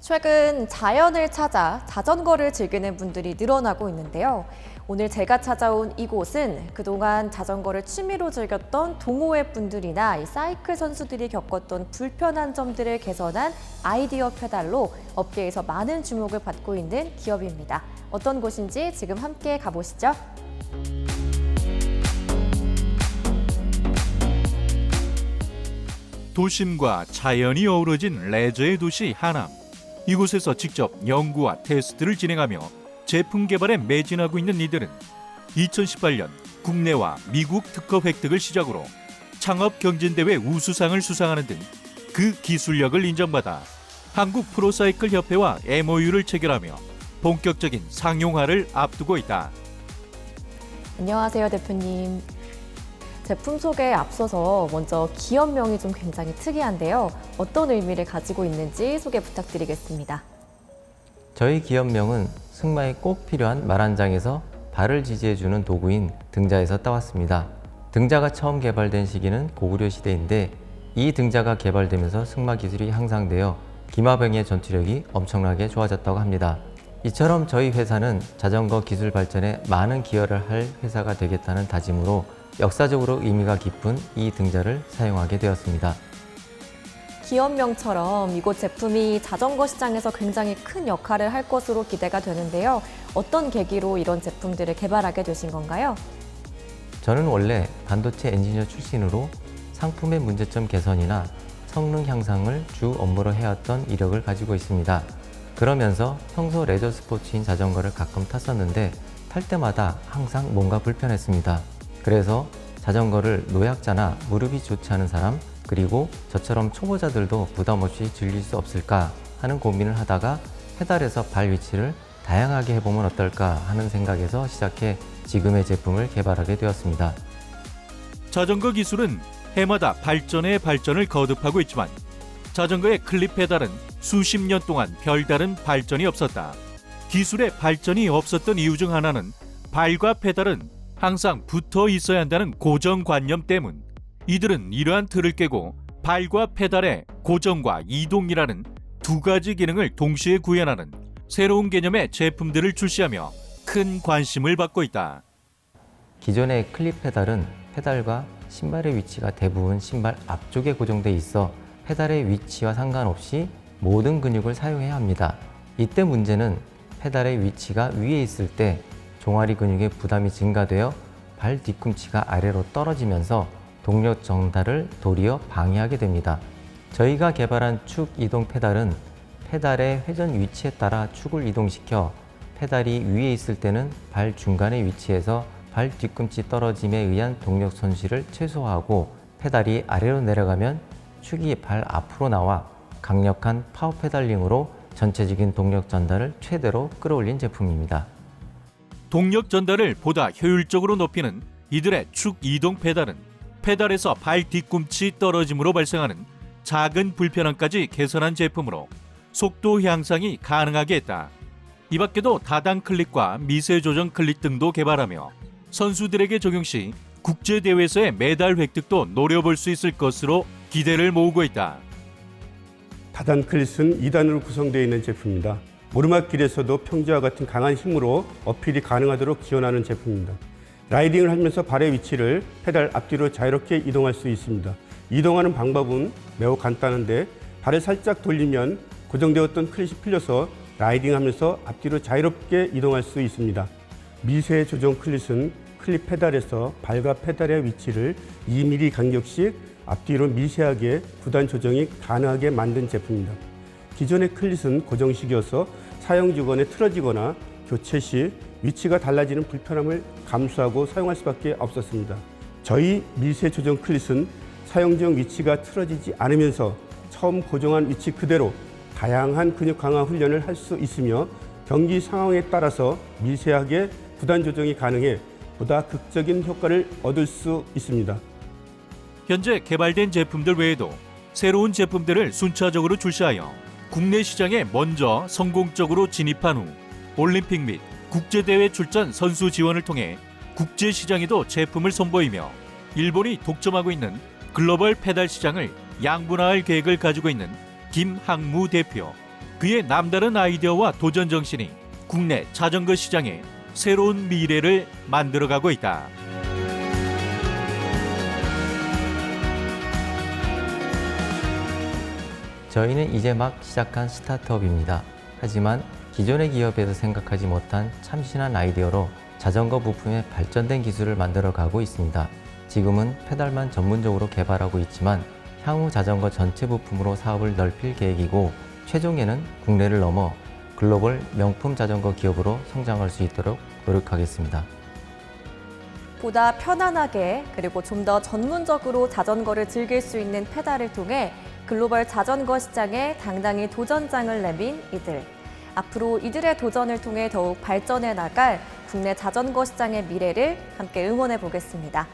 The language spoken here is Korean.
최근 자연을 찾아 자전거를 즐기는 분들이 늘어나고 있는데요. 오늘 제가 찾아온 이곳은 그동안 자전거를 취미로 즐겼던 동호회 분들이나 이 사이클 선수들이 겪었던 불편한 점들을 개선한 아이디어 페달로 업계에서 많은 주목을 받고 있는 기업입니다. 어떤 곳인지 지금 함께 가보시죠. 도심과 자연이 어우러진 레저의 도시 하남. 이곳에서 직접 연구와 테스트를 진행하며 제품 개발에 매진하고 있는 이들은 2018년 국내와 미국 특허 획득을 시작으로 창업 경진대회 우수상을 수상하는 등 그 기술력을 인정받아 한국 프로사이클 협회와 MOU를 체결하며 본격적인 상용화를 앞두고 있다. 안녕하세요, 대표님. 제품 소개에 앞서서 먼저 기업명이 좀 굉장히 특이한데요. 어떤 의미를 가지고 있는지 소개 부탁드리겠습니다. 저희 기업명은 승마에 꼭 필요한 말 한 장에서 발을 지지해주는 도구인 등자에서 따왔습니다. 등자가 처음 개발된 시기는 고구려 시대인데 이 등자가 개발되면서 승마 기술이 향상되어 기마병의 전투력이 엄청나게 좋아졌다고 합니다. 이처럼 저희 회사는 자전거 기술 발전에 많은 기여를 할 회사가 되겠다는 다짐으로 역사적으로 의미가 깊은 이 등자를 사용하게 되었습니다. 기업명처럼 이곳 제품이 자전거 시장에서 굉장히 큰 역할을 할 것으로 기대가 되는데요. 어떤 계기로 이런 제품들을 개발하게 되신 건가요? 저는 원래 반도체 엔지니어 출신으로 상품의 문제점 개선이나 성능 향상을 주 업무로 해왔던 이력을 가지고 있습니다. 그러면서 평소 레저 스포츠인 자전거를 가끔 탔었는데 탈 때마다 항상 뭔가 불편했습니다. 그래서 자전거를 노약자나 무릎이 좋지 않은 사람 그리고 저처럼 초보자들도 부담 없이 즐길 수 없을까 하는 고민을 하다가 페달에서 발 위치를 다양하게 해보면 어떨까 하는 생각에서 시작해 지금의 제품을 개발하게 되었습니다. 자전거 기술은 해마다 발전에 발전을 거듭하고 있지만 자전거의 클립 페달은 수십 년 동안 별다른 발전이 없었다. 기술의 발전이 없었던 이유 중 하나는 발과 페달은 항상 붙어 있어야 한다는 고정관념 때문. 이들은 이러한 틀을 깨고 발과 페달의 고정과 이동이라는 두 가지 기능을 동시에 구현하는 새로운 개념의 제품들을 출시하며 큰 관심을 받고 있다. 기존의 클립 페달은 페달과 신발의 위치가 대부분 신발 앞쪽에 고정돼 있어 페달의 위치와 상관없이 모든 근육을 사용해야 합니다. 이때 문제는 페달의 위치가 위에 있을 때 종아리 근육의 부담이 증가되어 발 뒤꿈치가 아래로 떨어지면서 동력 전달을 도리어 방해하게 됩니다. 저희가 개발한 축 이동 페달은 페달의 회전 위치에 따라 축을 이동시켜 페달이 위에 있을 때는 발 중간의 위치에서 발 뒤꿈치 떨어짐에 의한 동력 손실을 최소화하고 페달이 아래로 내려가면 축이 발 앞으로 나와 강력한 파워 페달링으로 전체적인 동력 전달을 최대로 끌어올린 제품입니다. 동력 전달을 보다 효율적으로 높이는 이들의 축 이동 페달은 페달에서 발 뒤꿈치 떨어짐으로 발생하는 작은 불편함까지 개선한 제품으로 속도 향상이 가능하게 했다. 이 밖에도 다단 클릭과 미세 조정 클릭 등도 개발하며 선수들에게 적용 시 국제 대회에서의 메달 획득도 노려볼 수 있을 것으로 기대를 모으고 있다. 다단 클릿은 2단으로 구성되어 있는 제품입니다. 오르막길에서도 평지와 같은 강한 힘으로 어필이 가능하도록 지원하는 제품입니다. 라이딩을 하면서 발의 위치를 페달 앞뒤로 자유롭게 이동할 수 있습니다. 이동하는 방법은 매우 간단한데 발을 살짝 돌리면 고정되었던 클릿이 풀려서 라이딩하면서 앞뒤로 자유롭게 이동할 수 있습니다. 미세 조정 클릿은 클립 페달에서 발과 페달의 위치를 2mm 간격씩 앞뒤로 미세하게 구단 조정이 가능하게 만든 제품입니다. 기존의 클릿은 고정식이어서 사용 주건에 틀어지거나 교체 시 위치가 달라지는 불편함을 감수하고 사용할 수밖에 없었습니다. 저희 미세 조정 클릿은 사용 중 위치가 틀어지지 않으면서 처음 고정한 위치 그대로 다양한 근육 강화 훈련을 할 수 있으며 경기 상황에 따라서 미세하게 구단 조정이 가능해 보다 극적인 효과를 얻을 수 있습니다. 현재 개발된 제품들 외에도 새로운 제품들을 순차적으로 출시하여 국내 시장에 먼저 성공적으로 진입한 후 올림픽 및 국제대회 출전 선수 지원을 통해 국제 시장에도 제품을 선보이며 일본이 독점하고 있는 글로벌 페달 시장을 양분화할 계획을 가지고 있는 김항무 대표. 그의 남다른 아이디어와 도전 정신이 국내 자전거 시장에 새로운 미래를 만들어가고 있다. 저희는 이제 막 시작한 스타트업입니다. 하지만 기존의 기업에서 생각하지 못한 참신한 아이디어로 자전거 부품의 발전된 기술을 만들어 가고 있습니다. 지금은 페달만 전문적으로 개발하고 있지만 향후 자전거 전체 부품으로 사업을 넓힐 계획이고 최종에는 국내를 넘어 글로벌 명품 자전거 기업으로 성장할 수 있도록 노력하겠습니다. 보다 편안하게 그리고 좀 더 전문적으로 자전거를 즐길 수 있는 페달을 통해 글로벌 자전거 시장에 당당히 도전장을 내민 이들. 앞으로 이들의 도전을 통해 더욱 발전해 나갈 국내 자전거 시장의 미래를 함께 응원해 보겠습니다.